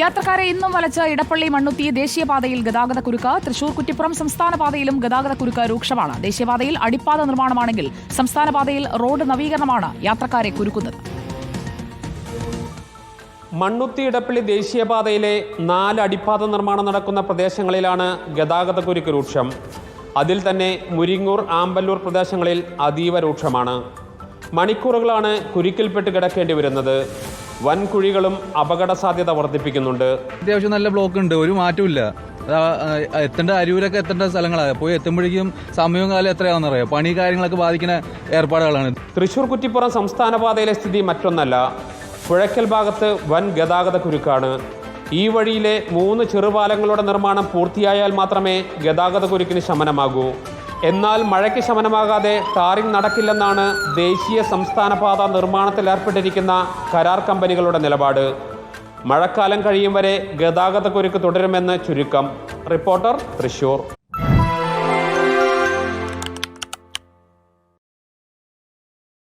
യാത്രക്കാരെ ഇന്നും വലച്ച് ഇടപ്പള്ളി മണ്ണുത്തി ദേശീയപാതയിൽ ഗതാഗത കുരുക്ക് തൃശൂർ കുറ്റിപ്പുറം സംസ്ഥാന പാതയിലും ഗതാഗത കുരുക്ക് രൂക്ഷമാണ്. ദേശീയപാതയിൽ അടിപ്പാത നിർമ്മാണമാണെങ്കിൽ സംസ്ഥാന പാതയിൽ റോഡ് നവീകരണമാണ് യാത്രക്കാരെ കുരുക്കുന്നത്. മണ്ണുത്തി ഇടപ്പള്ളി ദേശീയപാതയിലെ നാല് അടിപ്പാത നിർമ്മാണം നടക്കുന്ന പ്രദേശങ്ങളിലാണ് ഗതാഗത കുരുക്ക് രൂക്ഷം. അതിൽ തന്നെ മുരിങ്ങൂർ ആമ്പല്ലൂർ പ്രദേശങ്ങളിൽ അതീവ രൂക്ഷമാണ്. മണിക്കൂറുകളാണ് കുരുക്കിൽപ്പെട്ട് കിടക്കേണ്ടി വരുന്നത്. വൻ കുഴികളും അപകട സാധ്യത വർദ്ധിപ്പിക്കുന്നുണ്ട്. അത്യാവശ്യം നല്ല ബ്ലോക്ക് ഉണ്ട്. ഒരു മാറ്റമില്ല എത്തേണ്ട അരൂരൊക്കെ എത്തേണ്ട സ്ഥലങ്ങളാണ് പോയി എത്തുമ്പോഴേക്കും സമയവും കാലം എത്രയാണെന്ന് അറിയാം? പണി കാര്യങ്ങളൊക്കെ ബാധിക്കുന്ന ഏർപ്പാടുകളാണ്. തൃശൂർ കുറ്റിപ്പുറം സംസ്ഥാന പാതയിലെ സ്ഥിതി മറ്റൊന്നല്ല. പുഴയ്ക്കൽ ഭാഗത്ത് വൻ ഗതാഗത കുരുക്കാണ്. ഈ വഴിയിലെ മൂന്ന് ചെറുപാലങ്ങളുടെ നിർമ്മാണം പൂർത്തിയായാൽ മാത്രമേ ഗതാഗത കുരുക്കിന് ശമനമാകൂ. എന്നാൽ മഴയ്ക്ക് ശമനമാകാതെ ടാറിംഗ് നടക്കില്ലെന്നാണ് ദേശീയ സംസ്ഥാന പാത നിർമ്മാണത്തിൽ ഏർപ്പെട്ടിരിക്കുന്ന കരാർ കമ്പനികളുടെ നിലപാട്. മഴക്കാലം കഴിയും വരെ ഗതാഗത കുരുക്ക് തുടരുമെന്ന് ചുരുക്കം. റിപ്പോർട്ടർ തൃശൂർ.